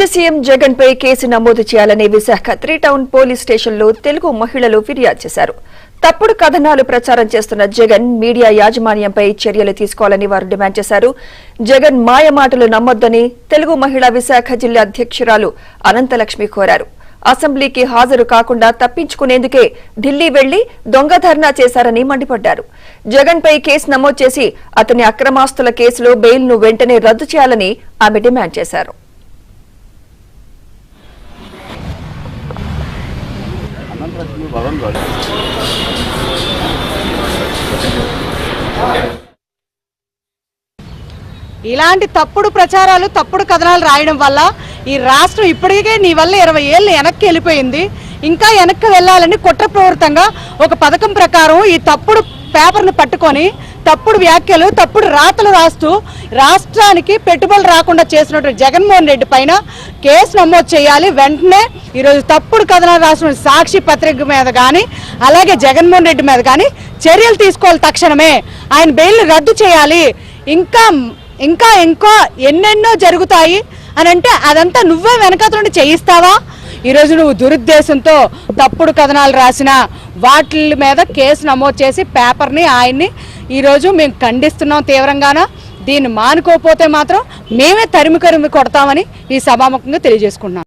మాజీ సీఎం జగన్ పై కేసు నమోదు చేయాలని విశాఖ త్రీ టౌన్ పోలీస్ స్టేషన్లో తెలుగు మహిళలు ఫిర్యాదు చేశారు. తప్పుడు కథనాలు ప్రచారం చేస్తున్న జగన్ మీడియా యాజమాన్యంపై చర్యలు తీసుకోవాలని వారు డిమాండ్ చేశారు. జగన్ మాయ మాటలు నమ్మొద్దని తెలుగు మహిళా విశాఖ జిల్లా అధ్యక్షురాలు అనంతలక్ష్మి కోరారు. అసెంబ్లీకి హాజరు కాకుండా తప్పించుకునేందుకే ఢిల్లీ వెళ్ళి దొంగ ధర్నా చేశారని మండిపడ్డారు. జగన్ పై కేసు నమోదు చేసి అతని అక్రమాస్తుల కేసులో బెయిల్ను వెంటనే రద్దు చేయాలని ఆమె డిమాండ్ చేశారు. అనంతలక్ష్మి ఇలాంటి తప్పుడు ప్రచారాలు తప్పుడు కథనాలు రాయడం వల్ల ఈ రాష్ట్రం ఇప్పటికే నీ వల్ల ఇరవై ఏళ్ళు వెనక్కి వెళ్ళిపోయింది. ఇంకా వెనక్కి వెళ్ళాలని కుట్రపూరితంగా ఒక పథకం ప్రకారం ఈ తప్పుడు పేపర్ను పట్టుకొని తప్పుడు వ్యాఖ్యలు తప్పుడు రాతలు రాస్తూ రాష్ట్రానికి పెట్టుబడులు రాకుండా చేసినటువంటి జగన్మోహన్ రెడ్డి పైన కేసు నమోదు చేయాలి. వెంటనే ఈరోజు తప్పుడు కథనాలు రాసిన సాక్షి పత్రిక మీద కానీ అలాగే జగన్మోహన్ రెడ్డి మీద కానీ చర్యలు తీసుకోవాలి తక్షణమే. ఆయన బెయిల్ రద్దు చేయాలి. ఇంకా ఇంకా ఇంకా ఎన్నెన్నో జరుగుతాయి అని అంటే అదంతా నువ్వే వెనకాత నుండి చేయిస్తావా? ఈరోజు నువ్వు దురుద్దేశంతో తప్పుడు కథనాలు రాసిన వాటి మీద కేసు నమోదు చేసి పేపర్ని ఆయన్ని ఈరోజు మేము ఖండిస్తున్నాం తీవ్రంగాన? దీన్ని మానుకోకపోతే మాత్రం మేమే తరిమి కరిమి కొడతామని ఈ సభాముఖంగా తెలియజేసుకున్నాం